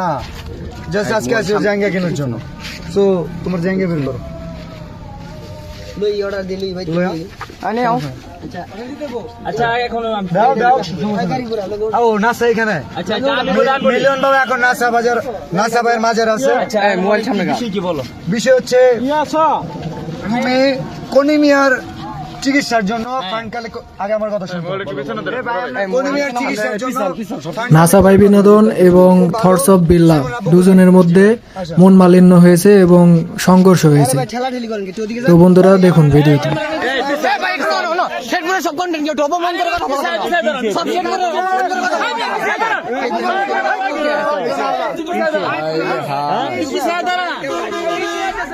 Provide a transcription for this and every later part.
হ্যাঁ জাস্ট আজকে আছে জায়গা কেনার জন্য। সো তোমার জায়গা বের করো। লই অর্ডার দিলি ভাই আনে আও। আচ্ছা এখন দাও দাও। গাড়ি ঘোরা লোক ও নাসা এখানে। আচ্ছা আচ্ছা। মিলিয়ন বাবা এখন নাসা বাজার নাসা ভাইয়ের মাজার আছে। আচ্ছা মোবাইল সামনে বিষয় কি বলো? বিষয় হচ্ছে আমি কোনিমিয়ার চিকিৎসার জন্য আগে আমার কথা নাসা ভাই বিনোদন এবং থটস অফ বিল্লা দুজনের মধ্যে মন মালিন্য হয়েছে এবং সংঘর্ষ হয়েছে তো বন্ধুরা দেখুন ভিডিওটি সব কন্টেন্ট কেউ অপমান করে কথা। সব কথা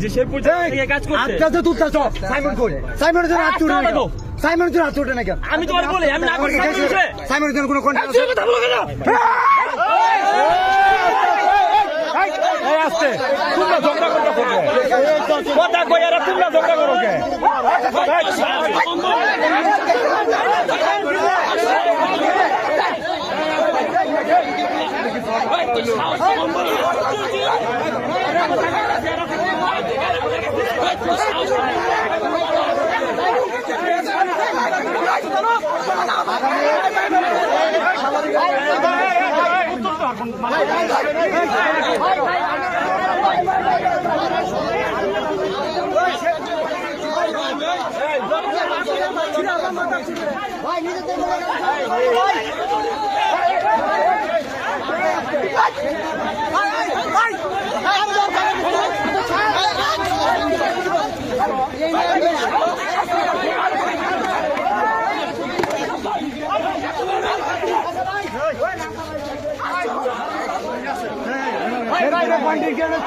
যে শেরপুর থেকে কাজ করছে আচ্ছা তো তুলতা চল সাইমন কই সাইমনের জন্য হাত উঠে না কেন? সাইমনের জন্য হাত উঠে না কেন আমি তোমার বলি আমি না আমার কি করছি খেয়েছে? সাইমনের জন্য কোনো আছে কথা বলো কেন আসতে তোমরা ঝগড়া করতে কথা কই আর তোমরা ঝগড়া করো কে কন্টেন্ট ক্রিয়েটর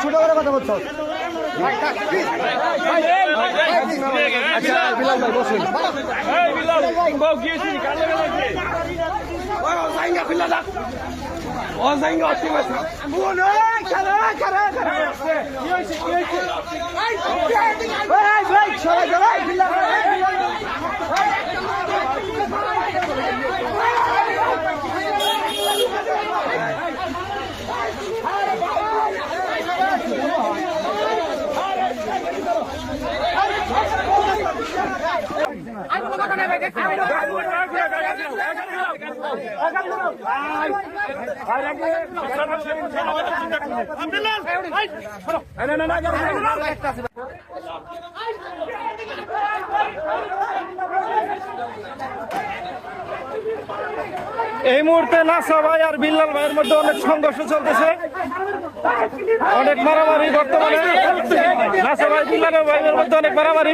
ছোট করে কথা বলছো আচ্ছা বিলাল ভাই বসুন এই বিলাল বউ গিয়েছি কালে গেছে এই মুহূর্তে নাসা ভাই আর বিল্লাল ভাইয়ের মধ্যে অনেক সংঘর্ষ চলতেছে। অনেক মারামারি বর্তমানে। নাসা ভাই, বিল্লাল ভাইয়ের মধ্যে অনেক মারামারি।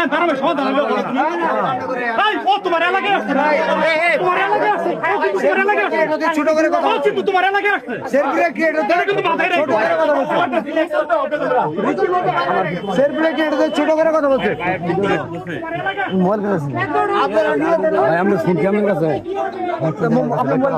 থাকো এই, মারামারি সমাধান হইল এই, ও তোমার এলাকায় আসছে তোমার এলাকায় আসছে তোমার এলাকায় আসছে ছোট করে কথা তোমার এলাকায় আসছে কিন্তু মাথায় বলছে। ছোট করে কথা বলছে। মোবাইল কাছে ফোন কেমন কাছে। মোবাইল